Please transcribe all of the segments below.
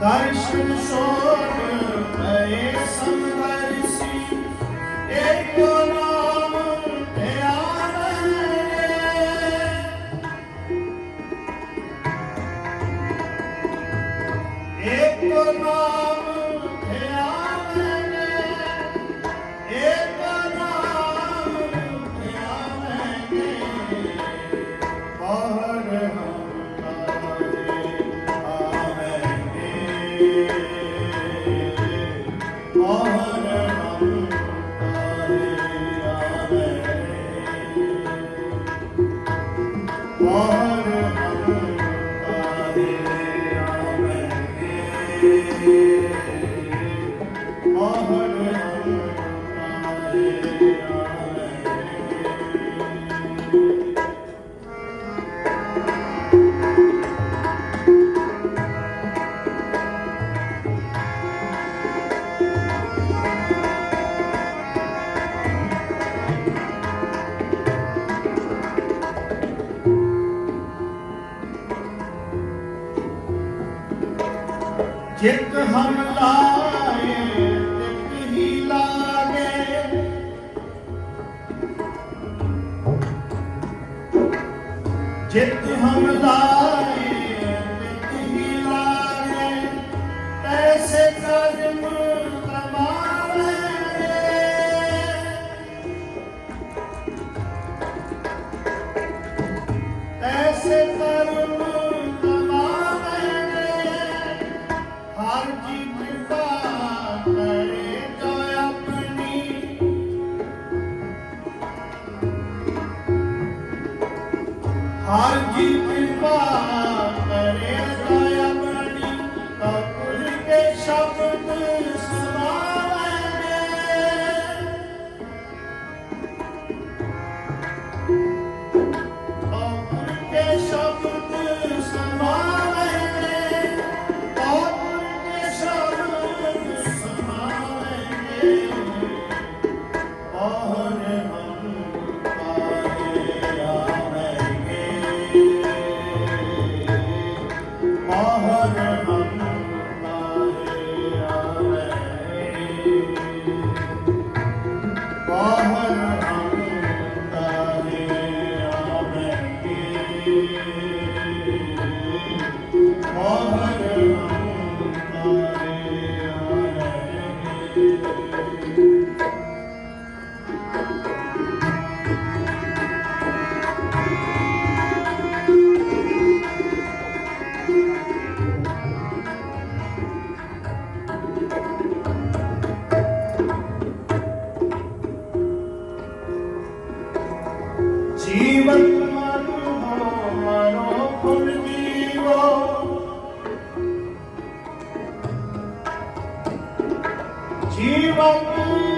ਦਰਸ਼ਨ ਸੋਗ ਹੈ ਸਮਦਰਸੀ ਏਕੋ 吧。Oh, ਜੀਵਨ ਆ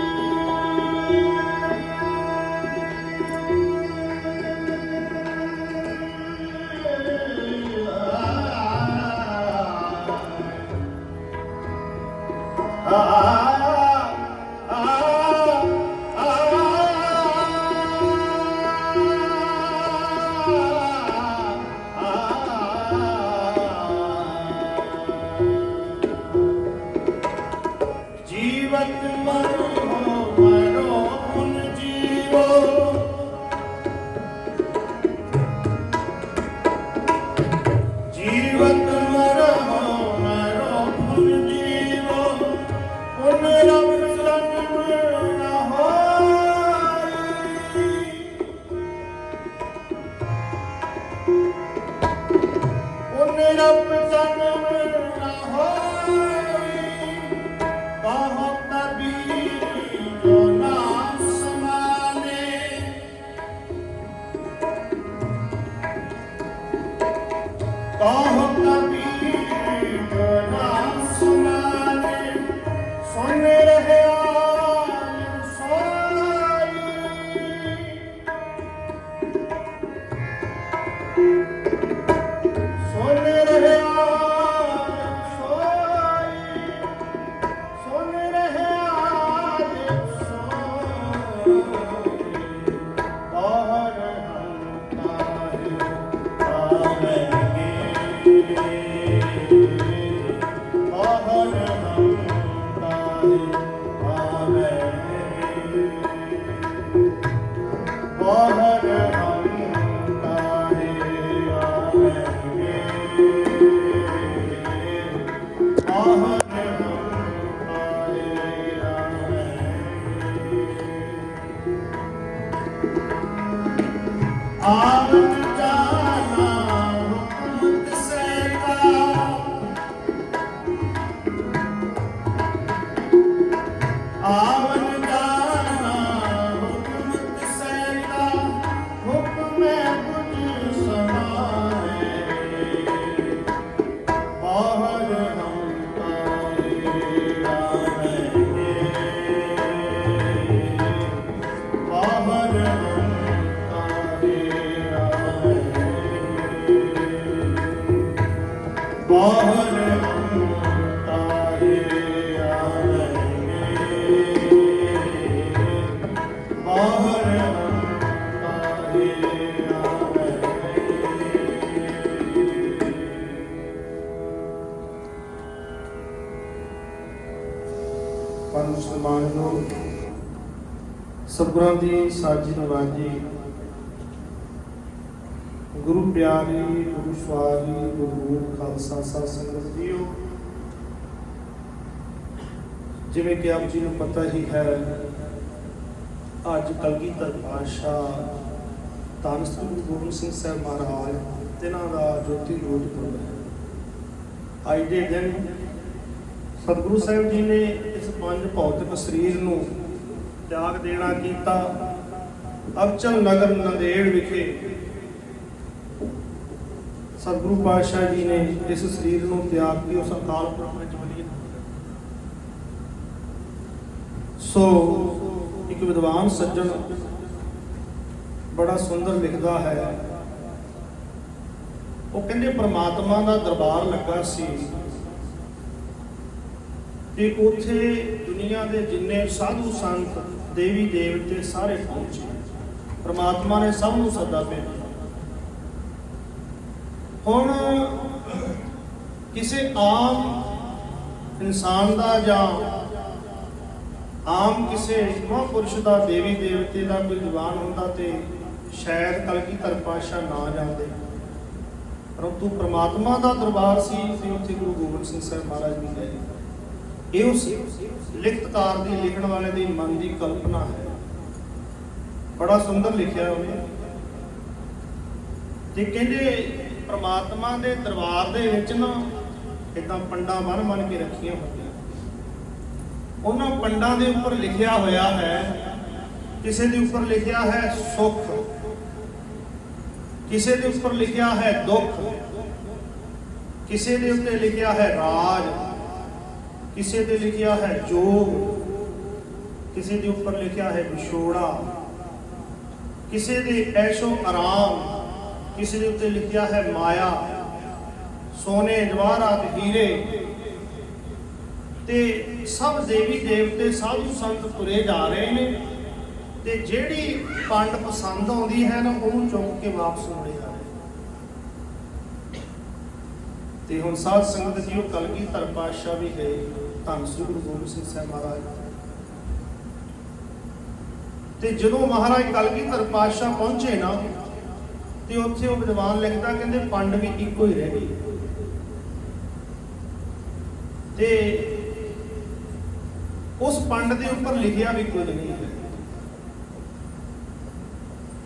ਸਤਿਗੁਰਾਂ ਦੀ ਸਾਜੀ ਨਵਾਜੀ ਪਿਆਰੀ ਗੁਰੂ ਸਵਾਰੀ ਗੁਰੂ ਖਾਲਸਾ, ਸਾਧ ਸੰਗਤ ਜੀਓ। ਜਿਵੇਂ ਕਿ ਆਪ ਜੀ ਨੂੰ ਪਤਾ ਹੀ ਹੈ, ਅੱਜ ਕਲਗੀਧਰ ਪਾਤਸ਼ਾਹ ਧੰਨ ਸ੍ਰੀ ਗੁਰੂ ਗੋਬਿੰਦ ਸਿੰਘ ਸਾਹਿਬ ਮਹਾਰਾਜ, ਤਿਨਾਂ ਦਾ ਜੋਤੀ ਜੋਤ ਪੁਰਬ ਹੈ। ਅੱਜ ਦੇ ਦਿਨ ਸਤਿਗੁਰੂ ਸਾਹਿਬ ਜੀ ਨੇ ਇਸ ਪੰਜ ਭੌਤਿਕ ਸਰੀਰ ਨੂੰ ਤਿਆਗ ਦੇਣਾ ਕੀਤਾ। ਅਬਚਲ ਨਗਰ ਨੰਦੇੜ ਵਿਖੇ ਸਤਿਗੁਰੂ ਪਾਤਸ਼ਾਹ ਜੀ ਨੇ ਇਸ ਸਰੀਰ ਨੂੰ ਤਿਆਗ ਕੇ ਉਸ ਅਕਾਲ ਪੁਰਖ ਵਿੱਚ ਵਿਲੀਨ ਸੋ, ਇੱਕ ਵਿਦਵਾਨ ਸੱਜਣ ਬੜਾ ਸੁੰਦਰ ਲਿਖਦਾ ਹੈ, ਉਹ ਕਹਿੰਦੇ ਪ੍ਰਮਾਤਮਾ ਦਾ ਦਰਬਾਰ ਲੱਗਾ ਸੀ ਤੇ ਉੱਥੇ ਦੁਨੀਆ ਦੇ ਜਿੰਨੇ ਸਾਧੂ ਸੰਤ ਦੇਵੀ ਦੇਵਤੇ ਸਾਰੇ ਪਹੁੰਚੇ। ਪ੍ਰਮਾਤਮਾ ਨੇ ਸਭ ਨੂੰ ਸੱਦਾ ਭੇਜਿਆ। ਹੁਣ ਕਿਸੇ ਆਮ ਇਨਸਾਨ ਦਾ ਜਾਂ ਆਮ ਕਿਸੇ ਮਹਾਂਪੁਰਸ਼ ਦਾ ਦੇਵੀ ਦੇਵਤੇ ਦਾ ਕੋਈ ਦੀਵਾਨ ਹੁੰਦਾ ਤੇ ਸ਼ਾਇਦ ਕਲਗੀਧਰ ਪਾਤਸ਼ਾਹ ਨਾ ਜਾਂਦੇ। ਪਰੰਤੂ ਪ੍ਰਮਾਤਮਾ ਦਾ ਦਰਬਾਰ ਸੀ, ਤੇ ਉੱਥੇ ਗੁਰੂ ਗੋਬਿੰਦ ਸਿੰਘ ਸਾਹਿਬ ਮਹਾਰਾਜ ਵੀ ਗਏ। ਇਹ ਉਸ ਲਿਖਤਕਾਰ ਦੀ ਲਿਖਣ ਵਾਲੇ ਦੀ ਮਨ ਦੀ ਕਲਪਨਾ ਹੈ। ਬੜਾ ਸੁੰਦਰ ਲਿਖਿਆ ਉਹਨੇ। ਤੇ ਕਹਿੰਦੇ ਪ੍ਰਮਾਤਮਾ ਦੇ ਦਰਬਾਰ ਦੇ ਵਿੱਚ ਨਾ ਇਦਾਂ ਪੰਡਾਂ ਬਨ ਬਨ ਕੇ ਰੱਖੀਆਂ ਹੋਈਆਂ ਉਹਨਾਂ ਪੰਡਾਂ ਦੇ ਉੱਪਰ ਲਿਖਿਆ ਹੋਇਆ ਹੈ, ਕਿਸੇ ਦੇ ਉੱਪਰ ਲਿਖਿਆ ਹੈ ਸੁੱਖ, ਕਿਸੇ ਦੇ ਉੱਪਰ ਲਿਖਿਆ ਹੈ ਦੁੱਖ, ਕਿਸੇ ਦੇ ਉੱਤੇ ਲਿਖਿਆ ਹੈ ਰਾਜ, ਕਿਸੇ ਤੇ ਲਿਖਿਆ ਹੈ ਜੋਗ, ਕਿਸੇ ਦੇ ਉੱਪਰ ਲਿਖਿਆ ਹੈ ਵਿਛੋੜਾ, ਕਿਸੇ ਦੇ ਐਸ਼ੋ ਆਰਾਮ ਕਿਸੇ ਦੇ ਉੱਤੇ ਲਿਖਿਆ ਹੈ ਮਾਇਆ, ਸੋਨੇ, ਜਵਾਹਰਾਤ, ਹੀਰੇ। ਤੇ ਸਭ ਦੇਵੀ ਦੇਵਤੇ, ਸਾਧੂ ਸੰਤ ਤੁਰੇ ਜਾ ਰਹੇ ਨੇ ਤੇ ਜਿਹੜੀ ਪੰਡ ਪਸੰਦ ਆਉਂਦੀ ਹੈ ਨਾ, ਉਹਨੂੰ ਚੁੱਕ ਕੇ ਵਾਪਸ ਮੁੜੇ ਜਾ ਤੇ ਹੁਣ ਸਾਧ ਸੰਗਤ ਜਿਓ, ਕਲਗੀ ਧਰ ਪਾਤਸ਼ਾਹ ਵੀ ਗਏ। ਧੰਨ ਸ੍ਰੀ ਗੁਰੂ ਗੋਬਿੰਦ ਸਿੰਘ ਸਾਹਿਬ ਮਹਾਰਾਜ। ਤੇ ਜਦੋਂ ਮਹਾਰਾਜ ਕਲਗੀ ਧਰ ਪਾਤਸ਼ਾਹ ਪਹੁੰਚੇ ਨਾ ਤੇ ਉੱਥੇ ਉਹ ਵਿਦਵਾਨ ਲਿਖਦਾ, ਕਹਿੰਦੇ ਪੰਡ ਵੀ ਇੱਕੋ ਹੀ ਰਹਿ ਗਏ। ਤੇ ਉਸ ਪੰਡ ਦੇ ਉੱਪਰ ਲਿਖਿਆ ਵੀ ਕੁਝ ਨਹੀਂ ਹੈ।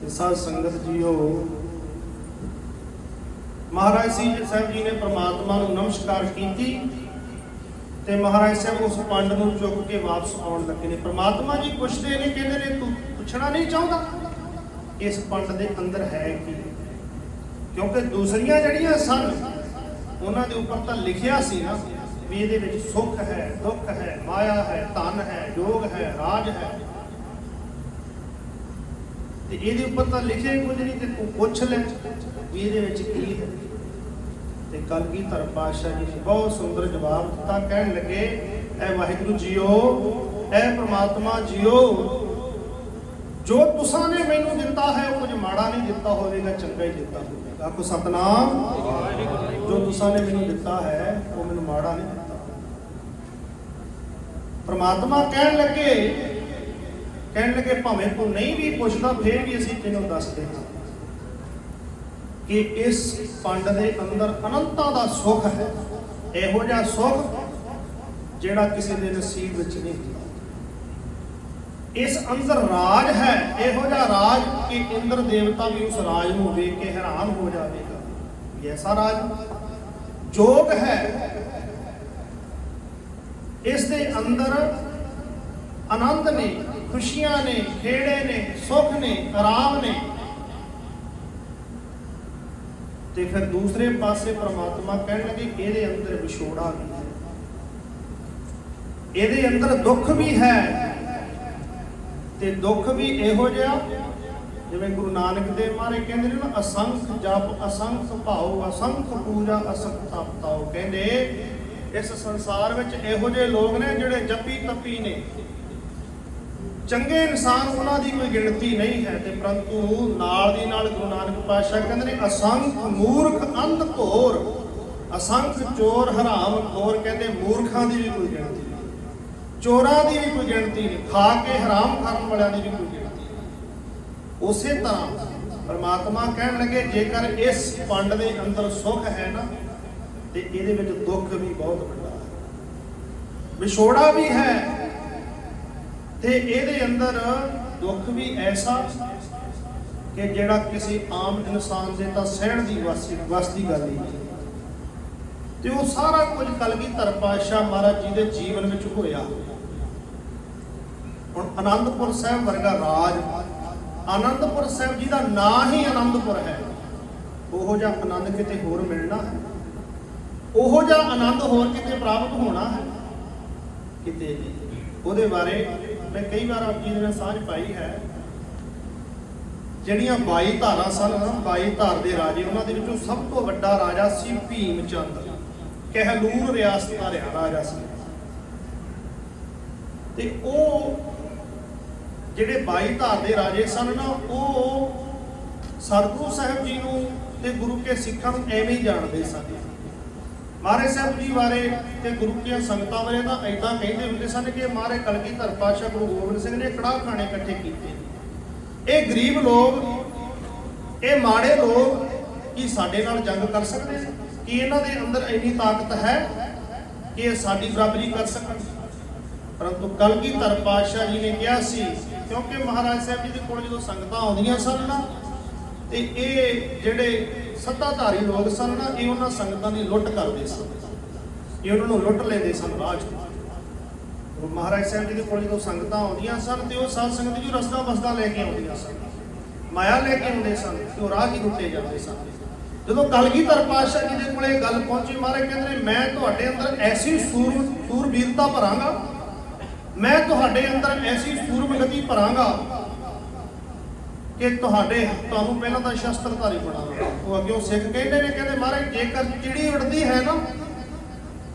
ਤੇ ਸਾਧ ਸੰਗਤ ਜੀਓ, ਮਹਾਰਾਜ ਸਿੰਘ ਸਾਹਿਬ ਜੀ ਨੇ ਪ੍ਰਮਾਤਮਾ ਨੂੰ ਨਮਸਕਾਰ ਕੀਤੀ ਤੇ ਮਹਾਰਾਜ ਸਾਹਿਬ ਉਸ ਪੰਡ ਨੂੰ ਚੁੱਕ ਕੇ ਵਾਪਸ ਆਉਣ ਲੱਗੇ ਨੇ। ਪ੍ਰਮਾਤਮਾ ਜੀ ਪੁੱਛਦੇ ਨੇ, ਕਹਿੰਦੇ ਨੇ, ਤੂੰ ਪੁੱਛਣਾ ਨਹੀਂ ਚਾਹੁੰਦਾ? ਇਸ ਪੰਡ ਦੇ ਅੰਦਰ ਹੈ ਕੀ? ਕਿਉਂਕਿ ਦੂਸਰੀਆਂ ਜਿਹੜੀਆਂ ਸਨ, ਉਹਨਾਂ ਦੇ ਉੱਪਰ ਤਾਂ ਲਿਖਿਆ ਸੀ ਨਾ ਵੀ ਇਹਦੇ ਵਿੱਚ ਸੁੱਖ ਹੈ, ਦੁੱਖ ਹੈ, ਮਾਇਆ ਹੈ, ਧਨ ਹੈ, ਯੋਗ ਹੈ, ਰਾਜ ਹੈ। ਤੇ ਇਹਦੇ ਉੱਪਰ ਤਾਂ ਲਿਖਿਆ ਹੀ ਕੁਝ ਨਹੀਂ ਤੇ ਤੂੰ ਪੁੱਛ ਲੈ ਵੀ ਇਹਦੇ ਵਿੱਚ ਕੀ ਹੈ। ਤੇ ਕਲਗੀਧਰ ਪਾਤਸ਼ਾਹ ਜੀ ਨੇ ਬਹੁਤ ਸੁੰਦਰ ਜਵਾਬ ਦਿੱਤਾ, ਕਹਿਣ ਲੱਗੇ, ਐ ਵਾਹਿਗੁਰੂ ਜੀਓ, ਐ ਪ੍ਰਮਾਤਮਾ ਜੀਓ, ਜੋ ਤੁਸਾਂ ਨੇ ਮੈਨੂੰ ਦਿੱਤਾ ਹੈ, ਉਹ ਕੁਝ ਮਾੜਾ ਨਹੀਂ ਦਿੱਤਾ ਹੋਵੇਗਾ, ਚੰਗਾ ਹੀ ਦਿੱਤਾ ਹੋਵੇਗਾ। ਆਖੋ ਸਤਨਾਮ, ਜੋ ਤੁਸਾਂ ਨੇ ਮੈਨੂੰ ਦਿੱਤਾ ਹੈ, ਉਹ ਮੈਨੂੰ ਮਾੜਾ ਨਹੀਂ ਦਿੱਤਾ। ਪ੍ਰਮਾਤਮਾ ਕਹਿਣ ਲੱਗੇ ਕਹਿਣ ਲੱਗੇ, ਭਾਵੇਂ ਤੂੰ ਨਹੀਂ ਵੀ ਪੁੱਛਦਾ, ਫੇਰ ਵੀ ਅਸੀਂ ਤੈਨੂੰ ਦੱਸਦੇ ਹਾਂ ਕਿ ਇਸ ਪੰਡ ਦੇ ਅੰਦਰ ਅਨੰਤਾਂ ਦਾ ਸੁੱਖ ਹੈ, ਇਹੋ ਜਿਹਾ ਸੁੱਖ ਜਿਹੜਾ ਕਿਸੇ ਦੇ ਨਸੀਬ ਵਿੱਚ ਨਹੀਂ ਹੁੰਦਾ। ਇਸ ਅੰਦਰ ਰਾਜ ਹੈ, ਇਹੋ ਜਿਹਾ ਰਾਜ ਕਿ ਇੰਦਰ ਦੇਵਤਾ ਵੀ ਉਸ ਰਾਜ ਨੂੰ ਵੇਖ ਕੇ ਹੈਰਾਨ ਹੋ ਜਾਵੇਗਾ। ਇਹ ਐਸਾ ਰਾਜ ਜੋਗ ਹੈ। ਇਸ ਦੇ ਅੰਦਰ ਆਨੰਦ ਨੇ, ਖੁਸ਼ੀਆਂ ਨੇ, ਖੇੜੇ ਨੇ, ਸੁੱਖ ਨੇ, ਆਰਾਮ ਨੇ। ਤੇ ਫਿਰ ਦੂਸਰੇ ਪਾਸੇ ਪ੍ਰਮਾਤਮਾ ਕਹਿਣ ਲੱਗੇ ਇਹਦੇ ਅੰਦਰ ਵਿਛੋੜਾ ਵੀ ਹੈ। ਇਹਦੇ ਅੰਦਰ ਦੁੱਖ ਵੀ ਹੈ। ਤੇ ਦੁੱਖ ਵੀ ਇਹੋ ਜਿਹਾ, ਜਿਵੇਂ ਗੁਰੂ ਨਾਨਕ ਦੇਵ ਮਹਾਰਾਜ ਕਹਿੰਦੇ ਨੇ ਨਾ, ਅਸੰਖ ਜਪ, ਅਸੰਖ ਭਾਉ, ਅਸੰਖ ਪੂਜਾ, ਅਸੰਖ ਤਪਤਾਉ ਕਹਿੰਦੇ, ਇਸ ਸੰਸਾਰ ਵਿੱਚ ਇਹੋ ਜਿਹੇ ਲੋਕ ਨੇ ਜਿਹੜੇ ਜੱਪੀ ਤੱਪੀ ਨੇ। ਚੰਗੇ ਇਨਸਾਨ ਉਹਨਾਂ ਦੀ ਕੋਈ ਗਿਣਤੀ ਨਹੀਂ ਹੈ ਤੇ ਪਰੰਤੂ ਨਾਲ ਦੀ ਨਾਲ ਗੁਰੂ ਨਾਨਕ ਪਾਤਸ਼ਾਹ ਕਹਿੰਦੇ ਨੇ, ਅਸੰਖ ਮੂਰਖ ਅੰਧ ਘੋਰ, ਅਸੰਖ ਚੋਰ ਹਰਾਮ ਖੋਰ ਕਹਿੰਦੇ, ਮੂਰਖਾਂ ਦੀ ਵੀ ਕੋਈ ਗਿਣਤੀ ਚੋਰਾਂ ਦੀ ਵੀ ਕੋਈ ਗਿਣਤੀ ਨਹੀਂ, ਖਾ ਕੇ ਹਰਾਮ ਕਰਨ ਵਾਲਿਆਂ ਦੀ ਵੀ ਕੋਈ ਗਿਣਤੀ ਨਹੀਂ। ਉਸੇ ਤਰ੍ਹਾਂ ਪਰਮਾਤਮਾ ਕਹਿਣ ਲੱਗੇ, ਜੇਕਰ ਇਸ ਪੰਡ ਦੇ ਅੰਦਰ ਸੁੱਖ ਹੈ ਨਾ, ਤੇ ਇਹਦੇ ਵਿੱਚ ਦੁੱਖ ਵੀ ਬਹੁਤ ਵੱਡਾ ਹੈ। ਵਿਛੋੜਾ ਵੀ ਹੈ, ਤੇ ਇਹਦੇ ਅੰਦਰ ਦੁੱਖ ਵੀ ਐਸਾ ਕਿ ਜਿਹੜਾ ਕਿਸੇ ਆਮ ਇਨਸਾਨ ਦੇ ਤਾਂ ਸਹਿਣ ਦੀ ਵਾਸੀ ਵਸਦੀ ਗੱਲ ਨਹੀਂ। ਤੇ ਉਹ ਸਾਰਾ ਕੁਝ ਕਲਗੀਧਰ ਪਾਤਸ਼ਾਹ ਮਹਾਰਾਜ ਜੀ ਦੇ ਜੀਵਨ ਵਿੱਚ ਹੋਇਆ। ਹੁਣ ਆਨੰਦਪੁਰ ਸਾਹਿਬ ਵਰਗਾ ਰਾਜ ਆਨੰਦਪੁਰ ਸਾਹਿਬ ਜੀ ਦਾ ਨਾਂ ਹੀ ਆਨੰਦਪੁਰ ਹੈ, ਉਹੋ ਜਿਹਾ ਆਨੰਦ ਕਿਤੇ ਹੋਰ ਮਿਲਣਾ ਹੈ? ਉਹੋ ਜਿਹਾ ਆਨੰਦ ਹੋਰ ਕਿਤੇ ਪ੍ਰਾਪਤ ਹੋਣਾ ਹੈ? ਕਿਤੇ ਉਹਦੇ ਬਾਰੇ ਮੈਂ ਕਈ ਵਾਰ ਆਪ ਜੀ ਦੇ ਨਾਲ ਸਾਂਝ ਪਾਈ ਹੈ। ਜਿਹੜੀਆਂ 22 ਧਾਰਾਂ ਸਨ ਨਾ 22 ਧਾਰ ਦੇ ਰਾਜੇ, ਉਹਨਾਂ ਦੇ ਵਿੱਚੋਂ ਸਭ ਤੋਂ ਵੱਡਾ ਰਾਜਾ ਸੀ ਭੀਮ ਚੰਦ ਕਹਿਲੂਰ ਰਿਆਸਤ ਦਾ ਰਾਜਾ ਸੀ। ਤੇ ਉਹ ਜਿਹੜੇ 22 ਧਾਰ ਦੇ ਰਾਜੇ ਸਨ ਨਾ, ਉਹ ਸਤਿਗੁਰੂ ਸਾਹਿਬ ਜੀ ਨੂੰ ਤੇ ਗੁਰੂ ਕੇ ਸਿੱਖਾਂ ਨੂੰ ਐਵੇਂ ਜਾਣਦੇ ਸਨ। ਮਹਾਰਾਜ ਸਾਹਿਬ ਜੀ ਬਾਰੇ ਤੇ ਗੁਰੂ ਕੇ ਸੰਗਤਾਂ ਬਾਰੇ ਤਾਂ ਐਦਾਂ ਕਹਿੰਦੇ ਹੁੰਦੇ ਸਨ ਕਿ ਮਹਾਰਾਜ ਕਲਗੀਧਰ ਪਾਤਸ਼ਾਹ ਗੁਰੂ ਗੋਬਿੰਦ ਸਿੰਘ ਨੇ ਕੜਾਹ ਖਾਣੇ ਇਕੱਠੇ ਕੀਤੇ। ਇਹ ਗਰੀਬ ਲੋਕ, ਇਹ ਮਾੜੇ ਲੋਕ ਕੀ ਸਾਡੇ ਨਾਲ ਜੰਗ ਕਰ ਸਕਦੇ ਨੇ? ਕੀ ਇਹਨਾਂ ਦੇ ਅੰਦਰ ਇੰਨੀ ਤਾਕਤ ਹੈ ਕਿ ਇਹ ਸਾਡੀ ਬਰਾਬਰੀ ਕਰ ਸਕਣ? ਪਰੰਤੂ ਕਲਗੀਧਰ ਪਾਤਸ਼ਾਹ ਜੀ ਨੇ ਕਿਹਾ ਸੀ ਕਿਉਂਕਿ ਮਹਾਰਾਜ ਸਾਹਿਬ ਜੀ ਦੇ ਕੋਲ ਜਦੋਂ ਸੰਗਤਾਂ ਆਉਂਦੀਆਂ ਸਨ ਨਾ, ਤੇ ਇਹ ਜਿਹੜੇ ਸੱਤਾਧਾਰੀ ਲੋਕ ਸਨ ਨਾ, ਇਹ ਉਹਨਾਂ ਸੰਗਤਾਂ ਦੀ ਲੁੱਟ ਕਰਦੇ ਸਨ। ਇਹ ਉਹਨਾਂ ਨੂੰ ਲੁੱਟ ਲੈਂਦੇ ਸਨ ਰਾਜ ਉਹ ਮਹਾਰਾਜ ਸਾਹਿਬ ਜੀ ਦੇ ਕੋਲ ਜਦੋਂ ਸੰਗਤਾਂ ਆਉਂਦੀਆਂ ਸਨ, ਤੇ ਉਹ ਸਾਧ ਸੰਗਤ ਜੀ ਰਸਤਾ ਬਸਦਾ ਲੈ ਕੇ ਆਉਂਦੀਆਂ ਸਨ। ਮਾਇਆ ਲੈ ਕੇ ਆਉਂਦੇ ਸਨ ਤੇ ਉਹ ਰਾਹ ਹੀ ਲੁੱਟੇ ਜਾਂਦੇ ਸਨ। ਜਦੋਂ ਕਲਗੀਧਰ ਪਾਤਸ਼ਾਹ ਜੀ ਦੇ ਕੋਲੇ ਗੱਲ ਪਹੁੰਚੀ, ਮਹਾਰਾਜ ਕਹਿੰਦੇ ਨੇ, ਮੈਂ ਤੁਹਾਡੇ ਅੰਦਰ ਐਸੀ ਸੂਰ, ਸੂਰਬੀਰਤਾ ਭਰਾਂਗਾ ਮੈਂ ਤੁਹਾਡੇ ਅੰਦਰ ਐਸੀ ਸੂਰਮਗਤੀ ਭਰਾਂਗਾ ਕਿ ਤੁਹਾਡੇ ਤੁਹਾਨੂੰ ਪਹਿਲਾਂ ਤਾਂ ਸ਼ਸਤਰਧਾਰੀ ਬਣਾਵਾਂਗਾ। ਉਹ ਅੱਗੇ ਸਿੱਖ ਕਹਿੰਦੇ ਨੇ, ਕਹਿੰਦੇ ਮਹਾਰਾਜ, ਜੇਕਰ ਚਿੜੀ ਉੜਦੀ ਹੈ ਨਾ,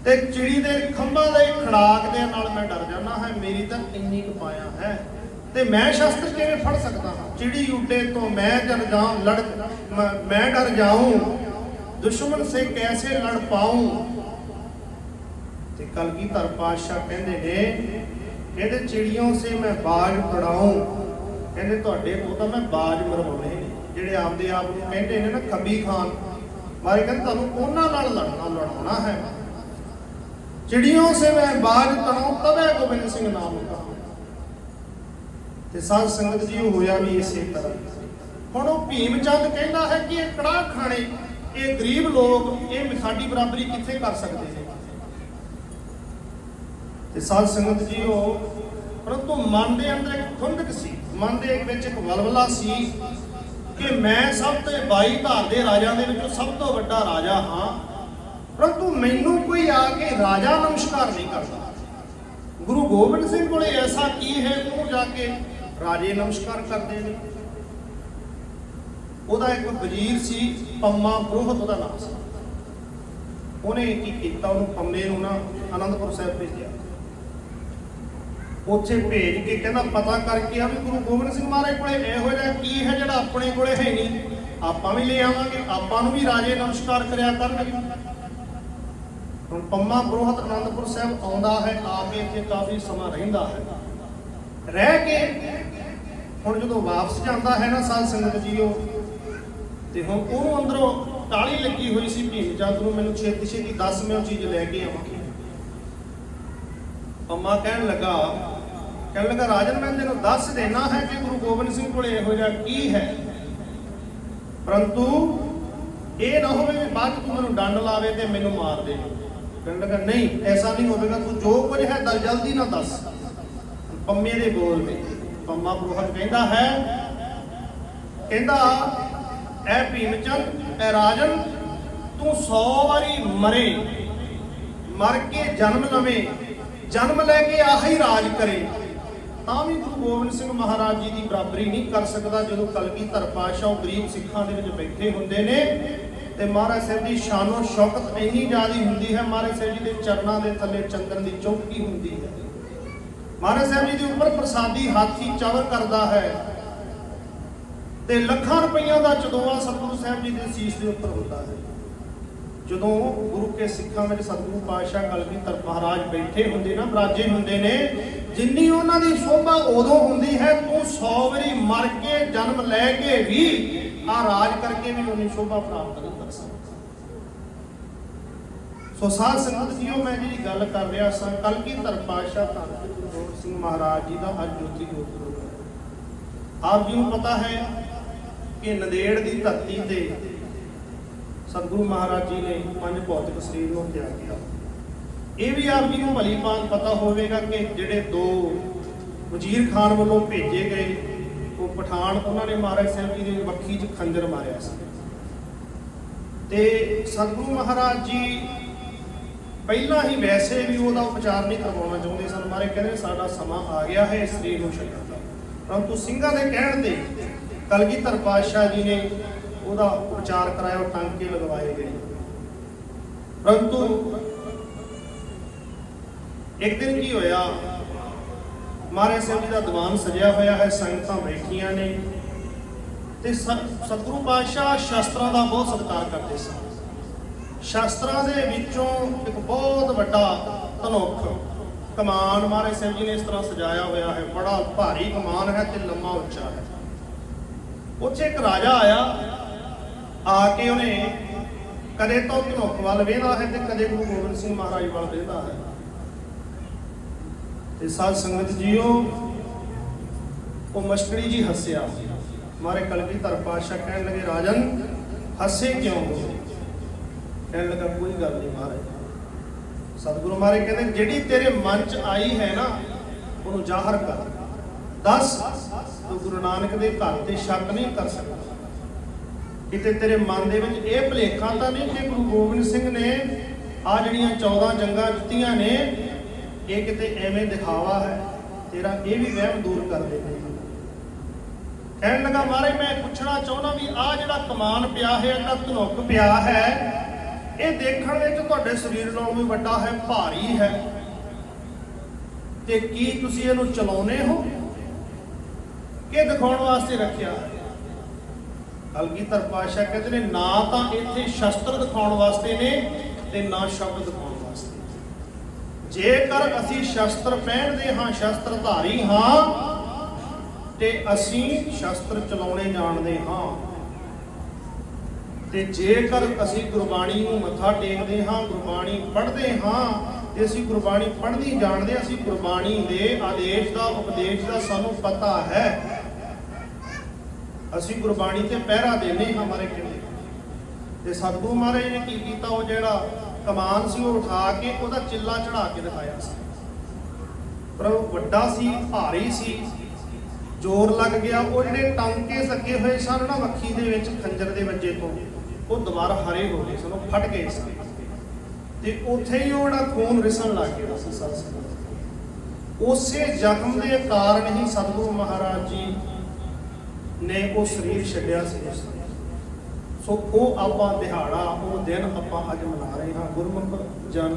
ਤੇ ਚਿੜੀ ਦੇ ਖੰਭਾਂ ਦੇ ਖੜਾਕ ਦੇ ਨਾਲ ਮੈਂ ਡਰ ਜਾਣਾ ਹੈ, ਮੇਰੀ ਤਾਂ ਇੰਨੀ ਕੁ ਪਾਇਆ ਹੈ। ਤੇ ਮੈਂ ਸ਼ਸਤਰ ਕਿਵੇਂ ਫੜ ਸਕਦਾ ਹਾਂ? ਚਿੜੀ ਉੱਡੇ ਤੋਂ ਮੈਂ ਜਨ ਜਾਂ ਲੜ, ਮੈਂ ਡਰ ਜਾਊਂ ਦੁਸ਼ਮਣ ਸੇ ਕੈਸੇ ਲੜ ਪਾऊं ਤੇ ਕਲਗੀਧਰ ਪਾਤਸ਼ਾਹ ਕਹਿੰਦੇ ਨੇ ਕਹਿੰਦੇ ਚਿੜੀਆਂ ਸੇ ਮੈਂ ਬਾਜ ਪੜਾऊं ਕਹਿੰਦੇ ਤੁਹਾਡੇ ਤੋਂ ਤਾਂ ਮੈਂ ਬਾਜ ਮਰਵਾਉਣੇ ਨੇ, ਜਿਹੜੇ ਆਪਦੇ ਆਪ ਨੂੰ ਕਹਿੰਦੇ ਨੇ ਨਾ ਖੱਬੀ ਖਾਨ। ਮਾਰੇ ਕਹਿੰਦੇ ਤੁਹਾਨੂੰ ਉਹਨਾਂ ਨਾਲ ਲੜਨਾ, ਲੜਾਉਣਾ ਹੈ। ਚਿੜੀਆਂ ਸੇ ਮੈਂ ਬਾਜ ਤਣਾਉ, ਤਵੇ ਗੋਬਿੰਦ ਸਿੰਘ ਨਾਮ ਦਾ ਤੇ ਸਾਧ ਸੰਗਤ ਜੀ ਉਹ ਹੋਇਆ ਵੀ ਇਸੇ ਤਰ੍ਹਾਂ। ਹੁਣ ਉਹ ਭੀਮ ਚੰਦ ਕਹਿੰਦਾ ਹੈ ਕਿ ਇਹ ਕੜਾਹ ਖਾਣੇ, ਇਹ ਗਰੀਬ ਲੋਕ, ਇਹ ਸਾਡੀ ਬਰਾਬਰੀ ਕਿੱਥੇ ਕਰ ਸਕਦੇ ਨੇ? ਤੇ ਸਾਧ ਸੰਗਤ ਜੀ ਉਹ ਪਰੰਤੂ ਮਨ ਦੇ ਅੰਦਰ ਇੱਕ ਖੁੰਦਕ ਸੀ। ਮਨ ਦੇ ਵਿੱਚ ਇੱਕ ਵਲਵਲਾ ਸੀ ਕਿ ਮੈਂ ਸਭ ਤੋਂ 22 ਧਾਰ ਦੇ ਰਾਜਿਆਂ ਦੇ ਵਿੱਚੋਂ ਸਭ ਤੋਂ ਵੱਡਾ ਰਾਜਾ ਹਾਂ। ਪਰੰਤੂ ਮੈਨੂੰ ਕੋਈ ਆ ਕੇ ਰਾਜਾ ਨਮਸਕਾਰ ਨਹੀਂ ਕਰਦਾ। ਗੁਰੂ ਗੋਬਿੰਦ ਸਿੰਘ ਕੋਲੇ ਐਸਾ ਕੀ ਹੈ? ਉਹਨੂੰ ਜਾ ਕੇ ਰਾਜੇ ਨਮਸਕਾਰ ਕਰਦੇ ਨੇ। ਉਹਦਾ ਇੱਕ ਵਜ਼ੀਰ ਸੀ, ਪੰਮਾ ਬਰੋਹਤ, ਉਹਦਾ ਨਾਮ ਸੀ। ਉਹਨੇ ਕੀ ਕੀਤਾ? ਉਹਨੂੰ ਪੰਮੇ ਨੂੰ ਨਾ ਆਨੰਦਪੁਰ ਸਾਹਿਬ ਭੇਜਿਆ। ਉੱਥੇ ਭੇਜ ਕੇ ਕਹਿੰਦਾ ਪਤਾ ਕਰਕੇ ਆ ਵੀ ਗੁਰੂ ਗੋਬਿੰਦ ਸਿੰਘ ਮਹਾਰਾਜ ਕੋਲੇ ਇਹੋ ਜਿਹਾ ਕੀ ਹੈ ਜਿਹੜਾ ਆਪਣੇ ਕੋਲੇ ਹੈ ਨਹੀਂ। ਆਪਾਂ ਵੀ ਲੈ ਆਵਾਂਗੇ, ਆਪਾਂ ਨੂੰ ਵੀ ਰਾਜੇ ਨਮਸਕਾਰ ਕਰਿਆ ਕਰਨਗੇ। ਹੁਣ ਪੰਮਾ ਬਰੋਹਤ ਆਨੰਦਪੁਰ ਸਾਹਿਬ ਆਉਂਦਾ ਹੈ ਆ ਇੱਥੇ ਕਾਫੀ ਸਮਾਂ ਰਹਿੰਦਾ ਹੈ। ਰਹਿ ਕੇ ਹੁਣ ਜਦੋਂ ਵਾਪਸ ਜਾਂਦਾ ਹੈ ਨਾ ਸਾਧ ਸੰਗਤ ਜੀਓ, ਤੇ ਹੁਣ ਉਹਨੂੰ ਅੰਦਰੋਂ ਤਾਲੀ ਲੱਗੀ ਹੋਈ ਸੀ ਭੀਮ ਚੰਦ ਨੂੰ ਮੈਨੂੰ ਛੇਤੀ ਛੇਤੀ ਦੱਸ, ਮੈਂ ਉਹ ਚੀਜ਼ ਲੈ ਕੇ ਆਵਾਂ। ਪੰਮਾ ਕਹਿਣ ਲੱਗਾ ਕਹਿਣ ਲੱਗਾ ਰਾਜਨ, ਮੈਂ ਤੈਨੂੰ ਦੱਸ ਦੇਣਾ ਹੈ ਕਿ ਗੁਰੂ ਗੋਬਿੰਦ ਸਿੰਘ ਕੋਲ ਇਹੋ ਜਿਹਾ ਕੀ ਹੈ। ਪਰੰਤੂ ਇਹ ਨਾ ਹੋਵੇ ਵੀ ਬਾਅਦ ਤੂੰ ਮੈਨੂੰ ਡੰਡ ਲਾਵੇ ਤੇ ਮੈਨੂੰ ਮਾਰ ਦੇ। ਕਹਿਣ ਲੱਗਾ ਨਹੀਂ, ਐਸਾ ਨਹੀਂ ਹੋਵੇਗਾ, ਤੂੰ ਜੋ ਕੁਝ ਹੈ ਦਲ ਜਲਦੀ ਨਾ ਦੱਸ। ਪੰਮੇ ਦੇ ਬੋਲ ਨੇ ਪੰਮਾ ਬਰੋਹਤ ਕਹਿੰਦਾ ਹੈ, ਕਹਿੰਦਾ, ਐ ਭੀਮਚੰਦ, ਐ ਰਾਜਨ, ਤੂੰ 100 ਵਾਰੀ ਮਰੇ, ਮਰ ਕੇ ਜਨਮ ਲਵੇਂ, ਜਨਮ ਲੈ ਕੇ ਆਹੀ ਰਾਜ ਕਰੇ। ਤਾਂ ਵੀ ਗੁਰੂ ਗੋਬਿੰਦ ਸਿੰਘ ਮਹਾਰਾਜ ਜੀ ਦੀ ਬਰਾਬਰੀ ਨਹੀਂ ਕਰ ਸਕਦਾ ਜਦੋਂ ਕਲਗੀਧਰ ਪਾਤਸ਼ਾਹ ਉਹ ਗਰੀਬ ਸਿੱਖਾਂ ਦੇ ਵਿੱਚ ਬੈਠੇ ਹੁੰਦੇ ਨੇ। ਤੇ ਮਹਾਰਾਜ ਸਾਹਿਬ ਦੀ ਸ਼ਾਨੋ ਸ਼ੌਕਤ ਇੰਨੀ ਜ਼ਿਆਦੀ ਹੁੰਦੀ ਹੈ, ਮਹਾਰਾਜ ਸਾਹਿਬ ਜੀ ਦੇ ਚਰਨਾਂ ਦੇ ਥੱਲੇ ਚੰਦਨ ਦੀ ਚੌਕੀ ਹੁੰਦੀ ਹੈ। ਮਹਾਰਾਜ ਸਾਹਿਬ ਜੀ ਦੇ ਉੱਪਰ ਪ੍ਰਸਾਦੀ ਹਾਥੀ ਚਵਰ ਕਰਦਾ ਹੈ। ਤੇ ਲੱਖਾਂ ਰੁਪਈਆ ਦਾ ਚਦੋਆ ਸਤਿਗੁਰੂ ਸਾਹਿਬ ਜੀ ਦੇ ਸੀਸ ਦੇ ਉੱਪਰ ਹੁੰਦਾ ਹੈ। ਜਦੋਂ ਗੁਰੂ ਕੇ ਸਿੱਖਾਂ ਵਿੱਚ ਸਤਿਗੁਰੂ ਪਾਤਸ਼ਾਹ ਕਲਗੀਧਰ ਮਹਾਰਾਜ ਬੈਠੇ ਹੁੰਦੇ ਨਾ, ਬਰਾਜੇ ਹੁੰਦੇ ਨੇ ਜਿੰਨੀ ਉਹਨਾਂ ਦੀ ਸ਼ੋਭਾ ਉਦੋਂ ਹੁੰਦੀ ਹੈ, ਤੂੰ 100 ਵਾਰੀ ਮਰ ਕੇ ਜਨਮ ਲੈ ਕੇ ਵੀ ਆ ਰਾਜ ਕਰਕੇ ਵੀ ਉਨੀ ਸ਼ੋਭਾ ਪ੍ਰਾਪਤ ਨਹੀਂ ਕਰ ਸਕਦਾ। ਸੋ ਸਾਧ ਸੰਗਤ ਜੀਓ, ਮੈਂ ਜਿਹੜੀ ਗੱਲ ਕਰ ਰਿਹਾ ਸਾਂ ਕਲਗੀਧਰ ਪਾਤਸ਼ਾਹ ਧੰਨ ਗੁਰੂ ਸਿੰਘ ਮਹਾਰਾਜ ਜੀ ਦਾ ਅੱਜ ਜੋਤੀ ਜੋਤ ਆਪ ਜੀ ਨੂੰ ਪਤਾ ਹੈ ਕਿ ਨੰਦੇੜ ਦੀ ਧਰਤੀ ਤੇ ਸਤਿਗੁਰੂ ਮਹਾਰਾਜ ਜੀ ਨੇ ਪੰਜ ਭੌਤਿਕ ਸਰੀਰ ਨੂੰ ਤਿਆਗ ਕੀਤਾ। ਇਹ ਵੀ ਆਪ ਜੀ ਨੂੰ ਭਲੀ ਭਾਂਤ ਪਤਾ ਹੋਵੇਗਾ ਕਿ ਜਿਹੜੇ ਦੋ ਵਜ਼ੀਰ ਖਾਨ ਵੱਲੋਂ ਭੇਜੇ ਗਏ, ਉਹ ਪਠਾਨ ਉਹਨਾਂ ਨੇ ਮਹਾਰਾਜ ਸਾਹਿਬ ਜੀ ਦੀ ਵੱਖੀ 'ਚ ਖੰਜਰ ਮਾਰਿਆ ਸੀ। ਤੇ ਸਤਿਗੁਰੂ ਮਹਾਰਾਜ ਜੀ ਪਹਿਲਾਂ ਹੀ ਵੈਸੇ ਵੀ ਉਹਦਾ ਉਪਚਾਰ ਨਹੀਂ ਕਰਵਾਉਣਾ ਚਾਹੁੰਦੇ ਸਨ। ਮਾਰੇ ਕਹਿੰਦੇ ਸਾਡਾ ਸਮਾਂ ਆ ਗਿਆ ਹੈ, ਇਸ ਸਰੀਰ ਨੂੰ ਛੱਡਣ ਦਾ। ਪਰੰਤੂ ਸਿੰਘਾਂ ਦੇ ਕਹਿਣ ਤੇ ਕਲਗੀਧਰ ਪਾਤਸ਼ਾਹ ਜੀ ਨੇ ਉਹਦਾ ਉਪਚਾਰ ਕਰਾਇਆ, ਉਹ ਟਾਂਕੇ ਲਗਵਾਏ ਗਏ। ਪਰੰਤੂ ਇੱਕ ਦਿਨ ਕੀ ਹੋਇਆ? ਮਹਾਰਾਜ ਸਾਹਿਬ ਜੀ ਦਾ ਦੀਵਾਨ ਸਜਿਆ ਹੋਇਆ ਹੈ, ਸੰਗਤਾਂ ਬੈਠੀਆਂ ਨੇ ਤੇ ਸਤਿਗੁਰੂ ਪਾਤਸ਼ਾਹ ਸ਼ਾਸਤਰਾਂ ਦਾ ਬਹੁਤ ਸਤਿਕਾਰ ਕਰਦੇ ਸਨ। ਸ਼ਾਸਤਰਾਂ ਦੇ ਵਿੱਚੋਂ ਇੱਕ ਬਹੁਤ ਵੱਡਾ ਧਨੁੱਖ ਕਮਾਨ ਮਹਾਰਾਜ ਸਾਹਿਬ ਜੀ ਨੇ ਇਸ ਤਰ੍ਹਾਂ ਸਜਾਇਆ ਹੋਇਆ ਹੈ। ਬੜਾ ਭਾਰੀ ਕਮਾਨ ਹੈ ਤੇ ਲੰਮਾ ਉੱਚਾ ਹੈ। ਉੱਥੇ ਇੱਕ ਰਾਜਾ ਆਇਆ, ਆ ਕੇ ਉਹਨੇ ਕਦੇ ਤਾਂ ਧਨੁੱਖ ਵੱਲ ਵੇਖਦਾ ਹੈ ਤੇ ਕਦੇ ਗੁਰੂ ਗੋਬਿੰਦ ਸਿੰਘ ਮਹਾਰਾਜ ਵੱਲ ਵੇਖਦਾ ਹੈ। ਤੇ ਸਾਧ ਸੰਗਤ ਜੀਓ, ਉਹ ਮਸ਼ਕੜੀ ਜੀ ਹੱਸਿਆ। ਮਾਰੇ ਕਲਗੀਧਰ ਪਾਤਸ਼ਾਹ ਕਹਿਣ ਲੱਗੇ, ਰਾਜਨ, ਹੱਸੇ ਕਿਉਂ ਹੋ? ਕਹਿਣ ਲੱਗਾ, ਕੋਈ ਗੱਲ ਨਹੀਂ ਮਹਾਰਾਜ। ਸਤਿਗੁਰੂ ਮਹਾਰਾਜ ਕਹਿੰਦੇ, ਜਿਹੜੀ ਤੇਰੇ ਮਨ ਚ ਆਈ ਹੈ ਨਾ, ਉਹਨੂੰ ਜ਼ਾਹਰ ਕਰ। ਦੱਸ, ਤੂੰ ਗੁਰੂ ਨਾਨਕ ਦੇ ਘਰ ਤੇ ਸ਼ੱਕ ਨਹੀਂ ਕਰ ਸਕਦਾ। ਕਿਤੇ ਤੇਰੇ ਮਨ ਦੇ ਵਿੱਚ ਇਹ ਭੁਲੇਖਾ ਤਾਂ ਨਹੀਂ ਕਿ ਗੁਰੂ ਗੋਬਿੰਦ ਸਿੰਘ ਨੇ ਆ ਜਿਹੜੀਆਂ 14 ਜੰਗਾਂ ਜਿੱਤੀਆਂ ਨੇ ਇਹ ਕਿਤੇ ਐਵੇਂ ਦਿਖਾਵਾ ਹੈ, ਤੇਰਾ ਇਹ ਵੀ ਵਹਿਮ ਦੂਰ ਕਰ ਦੇ ਕਹਿਣ ਲੱਗਾ, ਮਹਾਰਾਜ, ਮੈਂ ਪੁੱਛਣਾ ਚਾਹੁੰਦਾ ਵੀ ਆ ਜਿਹੜਾ ਕਮਾਨ ਪਿਆ ਹੈ ਜਿਹੜਾ ਧਨੁੱਕ ਪਿਆ ਹੈ, ਇਹ ਦੇਖਣ ਵਿੱਚ ਤੁਹਾਡੇ ਸਰੀਰ ਨਾਲੋਂ ਵੀ ਵੱਡਾ ਹੈ, ਭਾਰੀ ਹੈ। ਤੇ ਕੀ ਤੁਸੀਂ ਇਹਨੂੰ ਚਲਾਉਨੇ ਹੋ? ਕਿ ਦਿਖਾਉਣ ਵਾਸਤੇ ਰੱਖਿਆ ਕਲਗੀਧਰ ਪਾਤਸ਼ਾਹ ਕਹਿੰਦੇ ਨੇ, ਨਾ ਤਾਂ ਇੱਥੇ ਸ਼ਸਤਰ ਦਿਖਾਉਣ ਵਾਸਤੇ ਨੇ ਤੇ ਨਾ ਸ਼ਬਦ ਦਿਖਾਉਣ ਜੇਕਰ ਅਸੀਂ ਸ਼ਸਤਰ ਪਹਿਨਦੇ ਹਾਂ ਸ਼ਸਤਰ ਧਾਰੀ ਹਾਂ, ਤੇ ਅਸੀਂ ਸ਼ਸਤਰ ਚਲਾਉਣੇ ਜਾਣਦੇ ਹਾਂ। ਤੇ ਜੇਕਰ ਅਸੀਂ ਗੁਰਬਾਣੀ ਨੂੰ ਮੱਥਾ ਟੇਕਦੇ ਹਾਂ, ਗੁਰਬਾਣੀ ਪੜ੍ਹਦੇ ਹਾਂ, ਤੇ ਅਸੀਂ ਗੁਰਬਾਣੀ ਪੜ੍ਹਨੀ ਜਾਣਦੇ ਅਸੀਂ ਗੁਰਬਾਣੀ ਦੇ ਆਦੇਸ਼ ਦਾ, ਉਪਦੇਸ਼ ਦਾ ਸਾਨੂੰ ਪਤਾ ਹੈ। ਅਸੀਂ ਗੁਰਬਾਣੀ ਤੇ ਪਹਿਰਾ ਦੇਨੇ ਹਾਂ ਮਾਰੇ ਕਹਿੰਦੇ ਤੇ ਸਤਿਗੁਰੂ ਮਹਾਰਾਜ ਨੇ ਕੀ ਕੀਤਾ ਉਹ ਜਿਹੜਾ ਕਮਾਨ ਸੀ ਉਹ ਉਠਾ ਕੇ ਉਹਦਾ ਚਿੱਲਾ ਚੜਾ ਕੇ ਦਿਖਾਇਆ ਸੀ। ਪਰ ਉਹ ਵੱਡਾ ਸੀ, ਭਾਰੀ ਸੀ, ਜ਼ੋਰ ਲੱਗ ਗਿਆ। ਉਹ ਜਿਹੜੇ ਟਾਂਕੇ ਸੱਗੇ ਹੋਏ ਸਨ ਨਾ ਮੱਖੀ ਦੇ ਵਿੱਚ ਖੰਜਰ ਦੇ ਵੱਜੇ ਤੋਂ, ਉਹ ਦੁਬਾਰਾ ਹਰੇ ਹੋ ਗਏ ਸਨ, ਉਹ ਫਟ ਗਏ ਸੀ। ਤੇ ਉੱਥੇ ਹੀ ਉਹ ਜਿਹੜਾ ਖੂਨ ਰਿਸਣ ਲੱਗ ਗਿਆ ਸੀ ਸਤਿਗੁਰੂ ਉਸੇ ਜ਼ਖਮ ਦੇ ਕਾਰਨ ਹੀ ਸਤਿਗੁਰੂ ਮਹਾਰਾਜ ਜੀ ਨੇ ਉਹ ਸਰੀਰ ਛੱਡਿਆ ਸੀ। ਉਸ ਸਮੇਂ। ਸੋ ਉਹ ਆਪਾਂ ਦਿਹਾੜਾ, ਉਹ ਦਿਨ ਆਪਾਂ ਅੱਜ ਮਨਾ ਰਹੇ ਹਾਂ। ਗੁਰਮੁਖ ਜਨ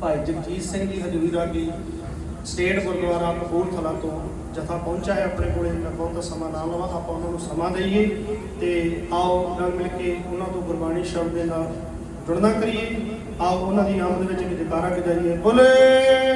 ਭਾਈ ਜਗਜੀਤ ਸਿੰਘ ਜੀ ਹਜ਼ੂਰੀ ਰਾਗੀ ਸਟੇਟ ਗੁਰਦੁਆਰਾ ਕਪੂਰਥਲਾ ਤੋਂ ਜਥਾ ਪਹੁੰਚਾ ਹੈ ਆਪਣੇ ਕੋਲੇ। ਮੈਂ ਬਹੁਤ ਸਮਾਂ ਨਾ ਲਵਾਂ, ਆਪਾਂ ਉਹਨਾਂ ਨੂੰ ਸਮਾਂ ਦਈਏ ਤੇ ਆਓ ਨਾਲ ਮਿਲ ਕੇ ਉਹਨਾਂ ਤੋਂ ਗੁਰਬਾਣੀ ਸ਼ਬਦ ਦੇ ਨਾਲ ਜੁੜਨਾ ਕਰੀਏ। ਆਓ ਉਹਨਾਂ ਦੀ ਆਮਦ ਵਿੱਚ ਇੱਕ ਜਕਾਰਾ ਗਜਾਈਏ ਬੋਲੇ!